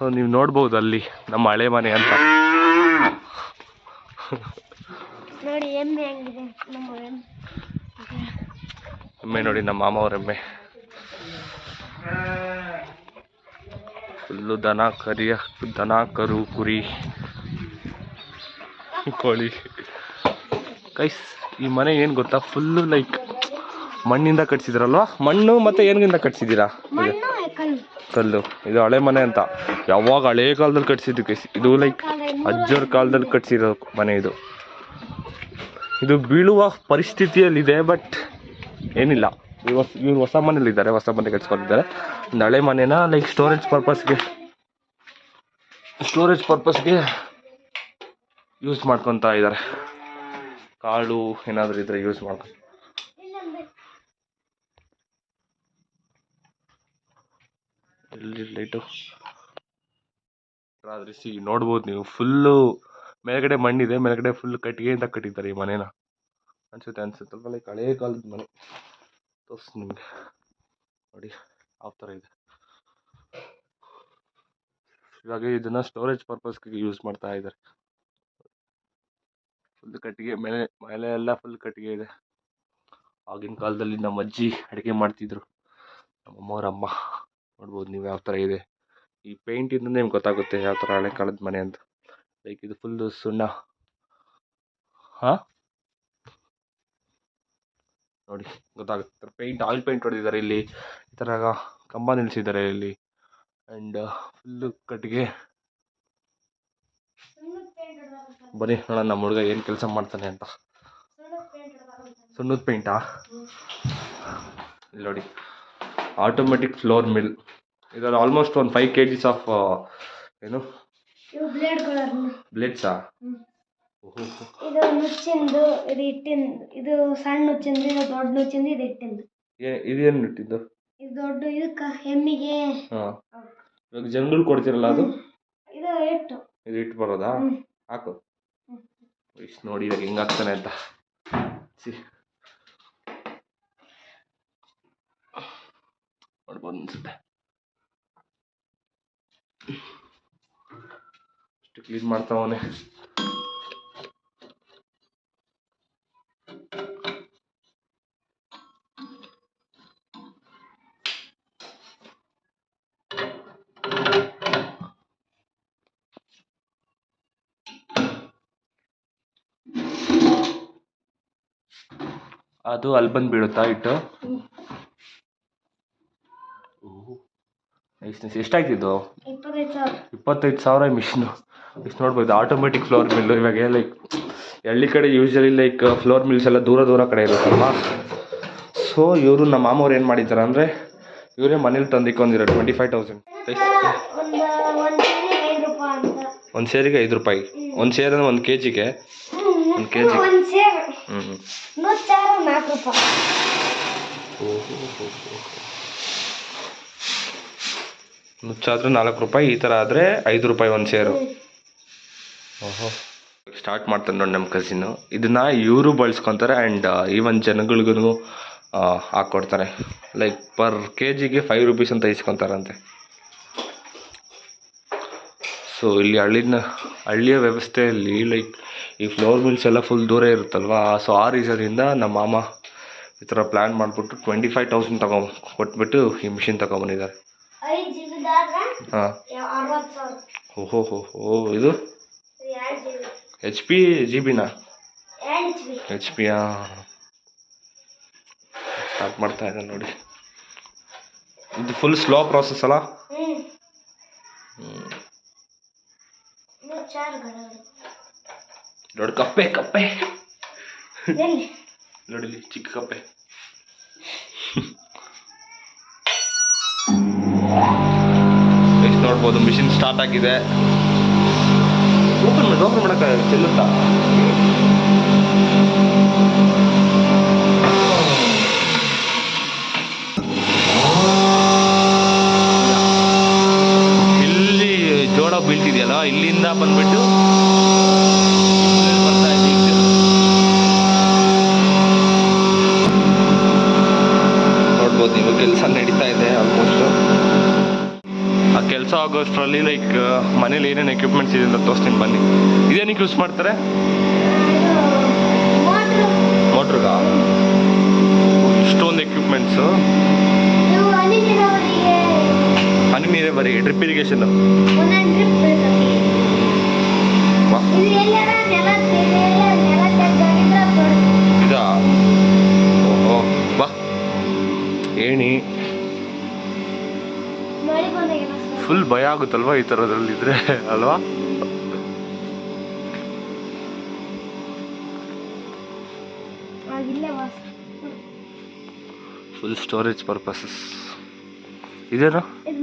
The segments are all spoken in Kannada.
ಸೊ ನೀವು ನೋಡ್ಬೋದು ಅಲ್ಲಿ ನಮ್ಮ ಹಳೆ ಮನೆ ಅಂತ. ನೋಡಿ ಎಮ್ಮೆ ಹೆಂಗಿದೆ? ನಮ್ಮ ಎಮ್ಮೆ. ಎಮ್ಮೆ ನೋಡಿ ನಮ್ಮ ಮಾಮ ಅವ್ರ ಎಮ್ಮೆ. ಫುಲ್ಲು ದನ ಕರಿಯ ದನ ಕರು ಕುರಿ ಕೋಳಿ. ಕೈಸ್ ಈ ಮನೆ ಏನು ಗೊತ್ತಾ? ಫುಲ್ಲು ಲೈಕ್ ಮಣ್ಣಿಂದ ಕಟ್ಸಿದ್ರಲ್ವಾ? ಮಣ್ಣು ಮತ್ತೆ ಏನಿಂದ ಕಟ್ಸಿದ್ದೀರಾ? ಕಲ್ಲು ಇದು ಹಳೆ ಮನೆ ಅಂತ. ಯಾವಾಗ ಹಳೆ ಕಾಲದಲ್ಲಿ ಕಟ್ಸಿದ್ದು ಕೈಸ್ ಇದು ಲೈಕ್ ಅಜ್ಜರ ಕಾಲದಲ್ಲಿ ಕಟ್ಸಿರೋ ಮನೆ ಇದು. ಇದು ಬೀಳುವ ಪರಿಸ್ಥಿತಿಯಲ್ಲಿದೆ ಬಟ್ ಏನಿಲ್ಲ. ಇವರು ಇವ್ರು ಹೊಸ ಮನೇಲಿದ್ದಾರೆ ಹೊಸ ಮನೆ ಕಟ್ಸ್ಕೊಂಡಿದ್ದಾರೆ. ಒಂದು ಹಳೆ ಮನೆನ ಲೈಕ್ ಸ್ಟೋರೇಜ್ ಪರ್ಪಸ್ಗೆ ಸ್ಟೋರೇಜ್ ಪರ್ಪಸ್ಗೆ ಯೂಸ್ ಮಾಡ್ಕೊತಾ ಇದ್ದಾರೆ. ಕಾಳು ಏನಾದರೂ ಇದ್ರೆ ಯೂಸ್ ಮಾಡ್ಕೊಂಡು ಆದ್ರೆ ಸಿ, ನೋಡ್ಬೋದು ನೀವು. ಫುಲ್ಲು ಮೇಲ್ಗಡೆ ಮಣ್ಣಿದೆ, ಮೇಲ್ಗಡೆ ಫುಲ್ ಕಟ್ಟಿಗೆಯಿಂದ ಕಟ್ಟಿದ್ದಾರೆ ಈ ಮನೇನ. ಅನ್ಸುತ್ತೆ ಅನ್ಸುತ್ತೆ. ಲೈಕ್ ಹಳೆ ಕಾಲದ ಮನೆ. ತೋರಿಸಿ ನಿಮಗೆ. ನೋಡಿ, ಯಾವ ಥರ ಇದೆ. ಇವಾಗ ಇದನ್ನ ಸ್ಟೋರೇಜ್ ಪರ್ಪಸ್ಗೆ ಯೂಸ್ ಮಾಡ್ತಾ ಇದ್ದಾರೆ. ಫುಲ್ ಕಟ್ಟಿಗೆ, ಮೇಲೆ ಮೇಲೆ ಎಲ್ಲ ಫುಲ್ ಕಟ್ಟಿಗೆ ಇದೆ. ಆಗಿನ ಕಾಲದಲ್ಲಿ ನಮ್ಮ ಅಜ್ಜಿ ಅಡುಗೆ ಮಾಡ್ತಿದ್ರು. ನಮ್ಮ ಅಮ್ಮ. ನೋಡ್ಬೋದು ನೀವು ಯಾವ ಥರ ಇದೆ. ಈ ಪೇಂಟಿಂದ ನಿಮ್ಗೆ ಗೊತ್ತಾಗುತ್ತೆ ಯಾವ ಥರ ಹಳೆ ಕಾಲದ ಮನೆ ಅಂತ. ಲೈಕ್ ಇದು ಫುಲ್ಲು ಸುಣ್ಣ. ಹಾಂ? ನೋಡಿ ಗೊತ್ತಾಗುತ್ತೆ. ಪೇಂಟ್ ಆಯಿಲ್ ಪೇಂಟ್ ಹೊಡೆದಿದ್ದಾರೆ ಇಲ್ಲಿ. ಈ ಥರ ಕಂಬ ನಿಲ್ಲಿಸಿದ್ದಾರೆ ಇಲ್ಲಿ. ಆ್ಯಂಡ್ ಫುಲ್ಲು ಕಟ್ಟಿಗೆ. ಬನ್ನಿ ನೋಡೋಣ ನಮ್ಮ ಹುಡುಗ ಏನು ಕೆಲಸ ಮಾಡ್ತಾನೆ ಅಂತ. ಸುಣ್ಣದ ಪೇಂಟಾ ಇಲ್ಲಿ ನೋಡಿ. ಆಟೋಮೆಟಿಕ್ ಫ್ಲೋರ್ ಮಿಲ್ ಇದರಲ್ಲಿ ಆಲ್ಮೋಸ್ಟ್ ಒಂದು ಫೈವ್ ಕೆ ಜಿಸ್ ಆಫ್ ಏನು? ಬ್ಲೇಡ್ಸಾ. ಇದು ನುಚ್ಚಿಂದು ಇದು ಹಿಟ್ಟಿಂದು ಇದು ಸಣ್ಣ ನುಚ್ಚಿಂದು ಇದು ದೊಡ್ಡ ನುಚ್ಚಿಂದು ಇದು ಇಟ್ಟಿಂದು. ಏ ಇದೇನು ಇಟ್ಟಿದ್ದು? ಇದು ದೊಡ್ಡ ಇದಕ್ಕೆ ಹೆಮ್ಮಿಗೆ ಹಾಂ. ಇವಾಗ ಜಂಗಲ್ ಕೊಡ್ತಿರಲ್ಲ ಅದು? ಇದು ಹಿಟ್ಟು. ಇದು ಇಟ್ಟು ಬರೋದಾ? ಹಾಕು. ಇಷ್ಟು ನೋಡಿ ಇವಾಗ ಹೆಂಗಾಗ್ತಾನೆ ಅಂತ. ಸಿ ನೋಡ್ಬೋದು ಅನ್ಸುತ್ತೆ ಅಷ್ಟು ಕ್ಲೀನ್ ಮಾಡ್ತಾವನೆ ಅದು ಅಲ್ಲಿ ಬಂದು ಬೀಳುತ್ತಾ ಇಟ್ಟು ನೈಸ್ ಎಷ್ಟಾಯ್ತಿದ್ದು ಇಪ್ಪತ್ತೈದು ಸಾವಿರ. ಮಿಷಿನು. ಇಷ್ಟು ನೋಡ್ಬೋದು ಆಟೋಮೆಟಿಕ್ ಫ್ಲೋರ್ ಮಿಲ್ಲು ಇವಾಗ ಲೈಕ್ ಹಳ್ಳಿ ಕಡೆ ಯೂಶಲಿ ಲೈಕ್ ಫ್ಲೋರ್ ಮಿಲ್ಸ್ ಎಲ್ಲ ದೂರ ದೂರ ಕಡೆ ಇರುತ್ತಲ್ವ? ಸೊ ಇವರು ನಮ್ಮ ಮಾಮವ್ರು ಏನು ಮಾಡಿದ್ದಾರೆ ಅಂದರೆ ಇವರೇ ಮನೇಲಿ ತಂದಿಕೊಂಡಿರೋ ಟ್ವೆಂಟಿ ಫೈವ್ ತೌಸಂಡ್ ಒಂದು ಸೇರಿಗೆ ಐದು ರೂಪಾಯಿ ಒಂದು ಸೇರ್ ಅಂದ್ರೆ ಒಂದು ಕೆ ಜಿಗೆ ಒಂದು ಕೆ ಜಿ ಹ್ಞೂ ಹ್ಞೂ ನುಚ್ಚಾದ್ರೆ ನಾಲ್ಕು ರೂಪಾಯಿ, ಈ ಥರ ಆದರೆ ಐದು ರೂಪಾಯಿ ಒಂದು ಸೇರು ಓಹೋ. ಸ್ಟಾರ್ಟ್ ಮಾಡ್ತಾನೆ ನೋಡಿ ನಮ್ಮ ಕಸಿನು ಇದನ್ನು ಇವರು ಬಳಸ್ಕೊತಾರೆ ಆ್ಯಂಡ್ ಈವನ್ ಜನಗಳಿಗೂ ಹಾಕ್ಕೊಡ್ತಾರೆ ಲೈಕ್ ಪರ್ ಕೆ ಜಿಗೆ ಫೈವ್ ರುಪೀಸ್ ಅಂತ ಇಸ್ಕೊತಾರಂತೆ. ಸೊ ಇಲ್ಲಿ ಹಳ್ಳಿನ ಹಳ್ಳಿಯ ವ್ಯವಸ್ಥೆಯಲ್ಲಿ ಲೈಕ್ ಈ ಫ್ಲೋರ್ ಮಿಲ್ಸ್ ಎಲ್ಲ ಫುಲ್ ದೂರ ಇರುತ್ತಲ್ವಾ? ಸೊ ಆ ರೀಸನಿಂದ ನಮ್ಮ ಮಾಮ ಈ ಥರ ಪ್ಲ್ಯಾನ್ ಮಾಡಿಬಿಟ್ಟು ಟ್ವೆಂಟಿ ಫೈವ್ ತೌಸಂಡ್ ತಗೊಂಡು ಕೊಟ್ಬಿಟ್ಟು ಈ ಮಿಷಿನ್ ತಗೊಂಬಂದಿದ್ದಾರೆ. ಹಾಂ. ಓಹೋ ಹೋ ಓ ಇದು? ಎಚ್ ಪಿ ಜಿ ಬಿನಾ? ಎಚ್ ಪಿ ಸ್ಟಾರ್ಟ್ ಮಾಡ್ತಾ ಇದೆ ನೋಡಿ. ಇದು ಫುಲ್ ಸ್ಲೋ ಪ್ರಾಸೆಸ್ ಅಲ್ಲ? ನೋಡಿ ಕಪ್ಪೆ ಕಪ್ಪೆ. ನೋಡಿ ಚಿಕ್ಕ ಕಪ್ಪೆ. ನೋಡ್ಬೋದು ಮಿಷಿನ್ ಸ್ಟಾರ್ಟ್ ಆಗಿದೆ. ಓಪನ್ ಓಪನ್ ಮಾಡೋಕ್ಕೆ ಚೆಲ್ಲುತ್ತಾ ಆಗೋಷ್ಟರಲ್ಲಿ ಲೈಕ್ ಮನೇಲಿ ಏನೇನು ಎಕ್ವಿಪ್ಮೆಂಟ್ಸ್ ಇದೆ ಅಂತ ತೋರಿಸ್ತೀನಿ, ಬನ್ನಿ. ಇದೇನಕ್ಕೆ ಯೂಸ್ ಮಾಡ್ತಾರೆ? ಮೋಟ್ರಿಗಾ? ಇಷ್ಟೊಂದು ಎಕ್ವಿಪ್ಮೆಂಟ್ಸು ಹನಿ ನೀರೇ ಬರೀ ಡ್ರಿಪ್ ಇರಿಗೇಷನ್ ಇದು? ಓಹೋ ಬಾ ಏಣಿ. ಫುಲ್ ಭಯ ಆಗುತ್ತಲ್ವಾ ಈ ಥರದ್ರಲ್ಲಿ ಇದ್ರೆ ಅಲ್ವಾ ಫುಲ್ ಸ್ಟೋರೇಜ್ ಪರ್ಪಸಸ್ ಇದೇನಾ? ಇದು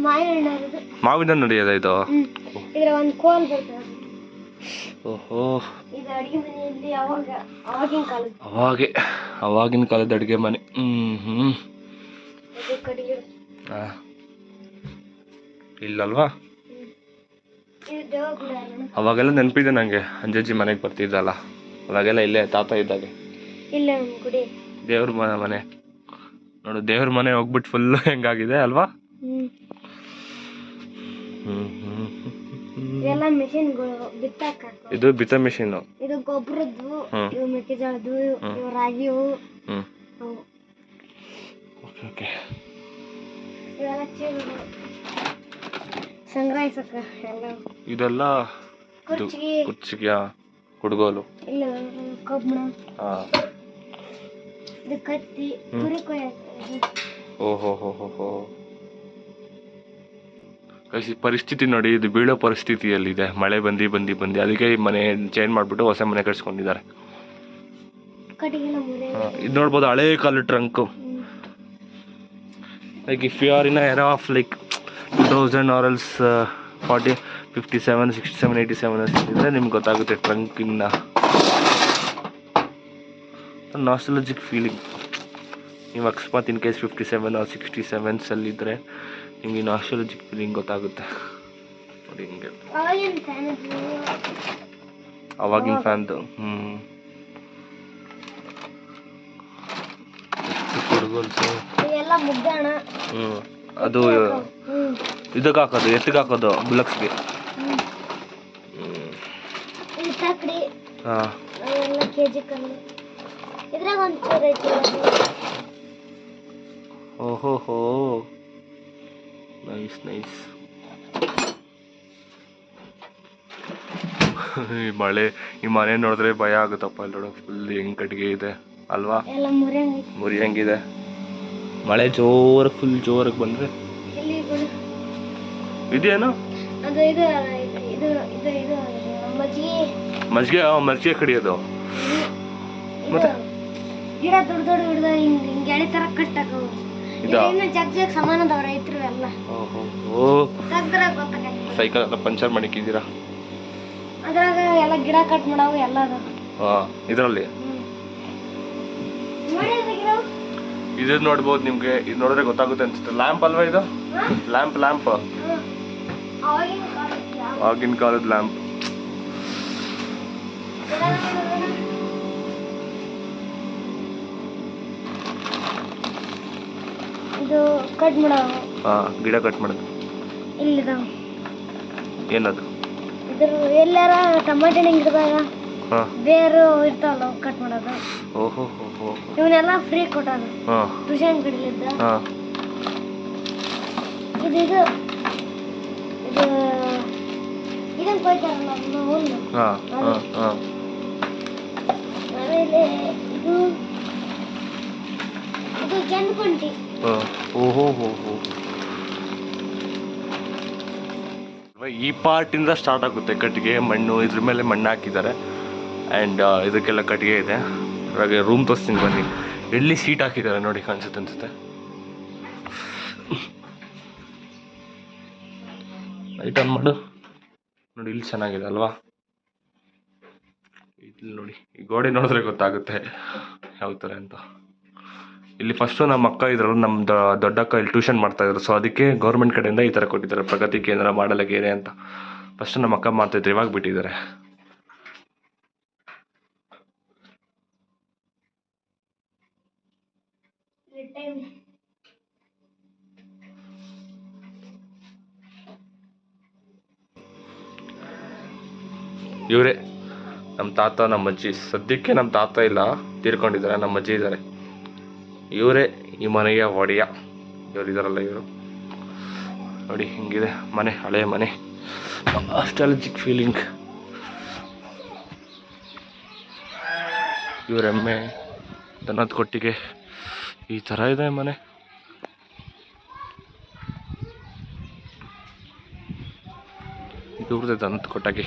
ಮಾವಿನ ನಡೆಯದ ಇದು? ಓಹೋ. ಅವಾಗ ಅವಾಗಿನ ಕಾಲದ ಅಡುಗೆ ಮನೆ. ಹ್ಮ್ ಹ್ಮ್. ಹಾಂ. ಇಲ್ಲಲ್ವಾ? ಅವಾಗೆಲ್ಲ ನೆನಪಿದೆ ನನಗೆ ಅಂಜಜ್ಜಿ ಮನೆಗೆ ಬರ್ತಿದ್ದಲ್ಲ ಅವಾಗೆಲ್ಲ ಇಲ್ಲೇ ತಾತ ಇದ್ದಾಗೆ. ದೇವ್ರ ಮನೆ ಮನೆ. ನೋಡು ದೇವ್ರ ಮನೆ ಹೋಗ್ಬಿಟ್ಟು ಫುಲ್ ಹೆಂಗಾಗಿದೆ ಅಲ್ವಾ. ಇದು ಬಿತ್ತ ಮಿಷಿನ್ ಇದು ಗೊಬ್ಬರದ್ದು. ಇವು ಮೆಕ್ಕೆಜೋಳದ್ದು. ಇವು ರಾಗಿವು ಹ್ಮ್. Okay okay. ಸಂಗ್ರಹಿಸಕ್ಕ ಎಲ್ಲ ಇದೆಲ್ಲ ಇದು ಕುರ್ಚಿಗೆ. ಕುಡ್ಗೋಲು. ಇಲ್ಲ ಕಬ್ಬಣ ಹಾ ಇದು ಕತ್ತಿ ಹ್ಮ್. ಕುರಿ ಓಹೋ ಹೋ ಹೋ ಹೋ. ಪರಿಸ್ಥಿತಿ ನೋಡಿ ಇದು ಬೀಳೋ ಪರಿಸ್ಥಿತಿಯಲ್ಲಿದೆ. ಮಳೆ ಬಂದು ಬಂದು ಬಂದು. ಅದಕ್ಕೆ ಈ ಮನೆ ಚೇಂಜ್ ಮಾಡಿಬಿಟ್ಟು ಹೊಸ ಮನೆ ಕಟ್ಸ್ಕೊಂಡಿದ್ದಾರೆ. ಕಟ್ಟಿಗೆಲ್ಲ ಮುರಿ ಇದು ನೋಡ್ಬೋದು ಹಳೇ ಕಾಲ trunk. Hmm. Like if you are in era of like two thousand or else forty fifty seven sixty seven eighty seven ಇದ್ರೆ ನಿಮ್ಗೆ ಗೊತ್ತಾಗುತ್ತೆ ಟ್ರಂಕಿಂಗ್ನ ನಾಸ್ಟಲಜಿಕ್ ಫೀಲಿಂಗ್ ನೀವು ಅಕಸ್ಮಾತ್ in case fifty seven or sixty ಸೆವೆನ್ಸಲ್ಲಿದ್ದರೆ ನಿಮಗೆ ನಾಸ್ಟಲಜಿಕ್ ಫೀಲಿಂಗ್ ಗೊತ್ತಾಗುತ್ತೆ. ನೋಡಿ ಹಿಂಗೆ. ಅವಾಗಿನ ಫ್ಯಾನ್ದು ಹ್ಞೂ ಕುಡ್ಗೋಲ್ಸು ಹ್ಞೂ ಅದು ಇದಕ್ಕೆ ಹಾಕೋದು ಎತ್ತಿಗೆ ಹಾಕೋದು ಬುಲಕ್ಸ್ಗೆ. ಹಾಂ. ಓಹೋ ಹೋ ನೈಸ್ ನೈಸ್. ಈ ಮಳೆ ಈ ಮನೆ ನೋಡಿದ್ರೆ ಭಯ ಆಗುತ್ತಪ್ಪ ಅಲ್ಲಿ ನೋಡೋ ಫುಲ್ ಹೆಂಗ್ ಕಟ್ಟಿಗೆ ಇದೆ ಅಲ್ವಾ? ಎಲ್ಲ ಮುರಿಯಂಗೈತಿ ಮುರಿ ಹೆಂಗಿದೆ ಮಳೆ ಜೋರಾಗಿ ಫುಲ್ ಜೋರಾಗಿ ಬಂದ್ರೆ ಇದೇನು? ಮಜ್ಜಿಗೆ. ಮಜ್ಜಿಗೆ ಕಡಿಯೋದು ಮತ್ತೆ? ಗಿಡ ದೊಡ್ಡ ದೊಡ್ಡ ಹಿಡ್ದ ಹಿಂಗೆ ಹಿಂಗ್ ಎಳೆ ಇದಾ? ಇನ್ನು ಜಗ್ ಜಗ್ ಸಮಾನ ಅದಾವ ರೈತರು ಎಲ್ಲ ಓ. ಸೈಕಲ್ ಎಲ್ಲ ಪಂಚರ್ ಮಾಡಿಕ್ಕಿದ್ದೀರಾ? ಅದ್ರಾಗ ಎಲ್ಲ ಗಿಡ ಕಟ್ ಮಾಡವು ಎಲ್ಲ ಅದಾವ ಹಾಂ ಇದರಲ್ಲಿ ಇದು ನೋಡ್ಬೋದು ನಿಮಗೆ ಇದು ನೋಡಿದ್ರೆ ಗೊತ್ತಾಗುತ್ತೆ ಅನ್ಸುತ್ತೆ. ಲ್ಯಾಂಪ್ ಅಲ್ವಾ ಇದು? ಲ್ಯಾಂಪ್ ಲ್ಯಾಂಪ್ ಆಗಿನ ಕಾಲದ ಲ್ಯಾಂಪ್ ಗಿಡ ಇದು ಕಟ್ ಮಾಡೋ ಹಾಂ ಗಿಡ ಕಟ್ ಮಾಡೋದು. ಏನದು? ಇದು ಎಲ್ಲಾರ ಟಮಾಟೆ ಹಣ್ಣು ಗಿಡದಾಗ ಬೇರು ಇರ್ತಾವಲ್ಲ ಅವು ಕಟ್ ಮಾಡೋದು. ಓಹೋ ಇವನ್ನೆಲ್ಲ ಫ್ರೀ ಕೊಟ್ಟೋದು ಟ್ಯೂಷನ್ ಕಡೆಲಿದ್ದ ಹಾಂ. ಇದು ಇದು ಇದು ಇದನ್ನ ಕೊಯ್ತಾರಲ್ಲ ಅದನ್ನ ಹುಲ್ಲು ಹಾಂ ಹಾಂ ಹಾಂ. ಆಮೇಲೆ ಇದು ಇದು ಹಾಂ. ಓಹೋ ಹೋ ಹೋ. ಈ ಪಾರ್ಟಿಂದ ಸ್ಟಾರ್ಟ್ ಆಗುತ್ತೆ ಕಟ್ಟಿಗೆ ಮಣ್ಣು ಇದ್ರ ಮೇಲೆ ಮಣ್ಣು ಹಾಕಿದ್ದಾರೆ. ಆ್ಯಂಡ್ ಇದಕ್ಕೆಲ್ಲ ಕಟ್ಟಿಗೆ ಇದೆ. ಹಾಗೆ ರೂಮ್ ತೋರಿಸ್ತೀನಿ ಬನ್ನಿ. ಎಲ್ಲಿ ಸೀಟ್ ಹಾಕಿದ್ದಾರೆ ನೋಡಿ ಕಾಣಿಸುತ್ತೆ ಅನ್ಸುತ್ತೆ. ಲೈಟ್ ಆನ್ ಮಾಡು. ನೋಡಿ, ಇಲ್ಲಿ ಚೆನ್ನಾಗಿದೆ ಅಲ್ವಾ? ಇಲ್ಲಿ ನೋಡಿ, ಈ ಗೋಡೆ ನೋಡಿದ್ರೆ ಗೊತ್ತಾಗುತ್ತೆ ಯಾವ ಥರ ಅಂತ. ಇಲ್ಲಿ ಫಸ್ಟು ನಮ್ಮ ಅಕ್ಕ ಇದ್ರಲ್ಲ, ನಮ್ಮ ದೊಡ್ಡಕ್ಕ ಇಲ್ಲಿ ಟ್ಯೂಷನ್ ಮಾಡ್ತಾ ಇದ್ರು. ಸೊ ಅದಕ್ಕೆ ಗೌರ್ಮೆಂಟ್ ಕಡೆಯಿಂದ ಈ ಥರ ಕೊಟ್ಟಿದ್ದಾರೆ. ಪ್ರಗತಿ ಕೇಂದ್ರ ಮಾಡಲಗೇರೆ ಅಂತ. ಫಸ್ಟು ನಮ್ಮ ಅಕ್ಕ ಮಾಡ್ತಾಯಿದ್ರು ಇವಾಗ ಬಿಟ್ಟಿದ್ದಾರೆ. ಇವರೇ ನಮ್ಮ ತಾತ ನಮ್ಮ ಅಜ್ಜಿ, ಸದ್ಯಕ್ಕೆ ನಮ್ಮ ತಾತ ಇಲ್ಲ, ತೀರ್ಕೊಂಡಿದ್ದಾರೆ ನಮ್ಮ ಅಜ್ಜಿ ಇದ್ದಾರೆ. ಇವರೇ, ಈ ಮನೆಯ ಒಡೆಯ. ಇವ್ರು ಇದಾರಲ್ಲ ಇವರು. ನೋಡಿ, ಹಿಂಗಿದೆ ಮನೆ ಹಳೆಯ ಮನೆ. ಅಸ್ಟಾಲಜಿಕ್ ಫೀಲಿಂಗ್ ಇವ್ರ ಎಮ್ಮೆ ದನದ ಕೊಟ್ಟಿಗೆ. ಈ ಥರ ಇದೆ ಮನೆ. ಇವ್ರದ್ದೇ ದನದ ಕೊಟ್ಟಾಗಿ.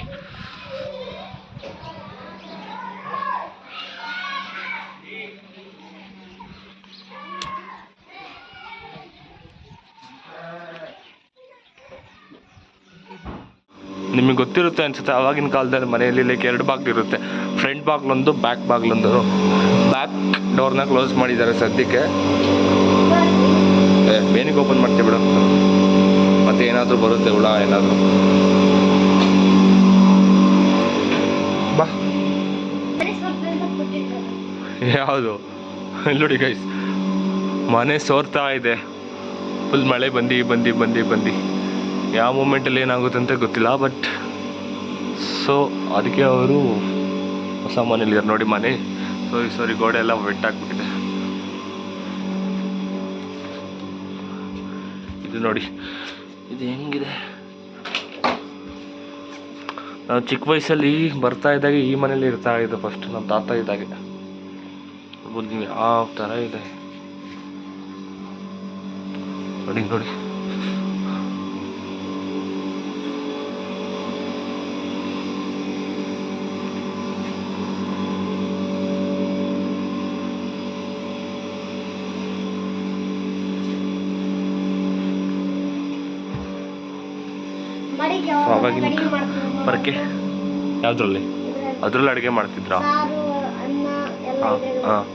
ನಿಮಗೆ ಗೊತ್ತಿರುತ್ತೆ ಅನ್ಸುತ್ತೆ ಅವಾಗಿನ ಕಾಲದಲ್ಲಿ ಮನೆಯಲ್ಲಿ ಲೈಕ್ ಎರಡು ಬಾಗ್ಲು ಇರುತ್ತೆ. ಫ್ರಂಟ್ ಬಾಗ್ಲೊಂದು ಬ್ಯಾಕ್ ಬಾಗ್ಲೊಂದು. ಬ್ಯಾಕ್ ಡೋರ್ನ ಕ್ಲೋಸ್ ಮಾಡಿದ್ದಾರೆ ಸದ್ಯಕ್ಕೆ. ಏ, ಬೇನಿಗೆ ಓಪನ್ ಮಾಡ್ತೀವಿ ಬಿಡು. ಮತ್ತೆ ಏನಾದರೂ ಬರುತ್ತೆ ಹುಳ ಏನಾದರೂ. ಬಾ. ಯಾವುದು ನೋಡಿ ಗೈಸ್ ಮನೆ ಸೋರ್ತಾ ಇದೆ. ಫುಲ್ ಮಳೆ ಬಂದು ಬಂದು ಬಂದು ಬಂದು. ಯಾವ ಮೂಮೆಂಟಲ್ಲಿ ಏನಾಗುತ್ತೆ ಅಂತ ಗೊತ್ತಿಲ್ಲ ಬಟ್ ಸೊ ಅದಕ್ಕೆ ಅವರು ಹೊಸ ಮನೇಲಿ ನೋಡಿ ಮನೆ. ಸೊರಿ ಸೋರಿ ಗೋಡೆ ಎಲ್ಲ ವೆಟ್ ಆಗಿಬಿಟ್ಟಿದೆ. ಇದು ನೋಡಿ, ಇದು ಹೆಂಗಿದೆ? ನಾವು ಚಿಕ್ಕ ವಯಸ್ಸಲ್ಲಿ ಬರ್ತಾ ಇದ್ದಾಗ ಈ ಮನೇಲಿ ಇರ್ತಾ ಇದ್ದೆ ಫಸ್ಟ್ ನಮ್ಮ ತಾತ ಇದ್ದಾಗೆ. ಯಾವ ಥರ ಇದೆ. ನೋಡಿ ನೋಡಿ. ಅವಾಗಿನ ಪರಕೆ. ಯಾವುದ್ರಲ್ಲಿ? ಅದ್ರಲ್ಲಿ ಅಡುಗೆ ಮಾಡ್ತಿದ್ರಾ? ಹಾಂ ಹಾಂ.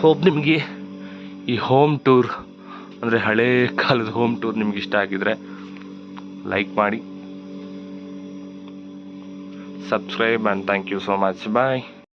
ಹೋಪ್ ನಿಮಗೆ ಈ ಹೋಮ್ ಟೂರ್ ಅಂದರೆ ಹಳೇ ಕಾಲದ ಹೋಮ್ ಟೂರ್ ನಿಮ್ಗೆ ಇಷ್ಟ ಆಗಿದ್ರೆ ಲೈಕ್ ಮಾಡಿ. Subscribe and thank you so much. Bye.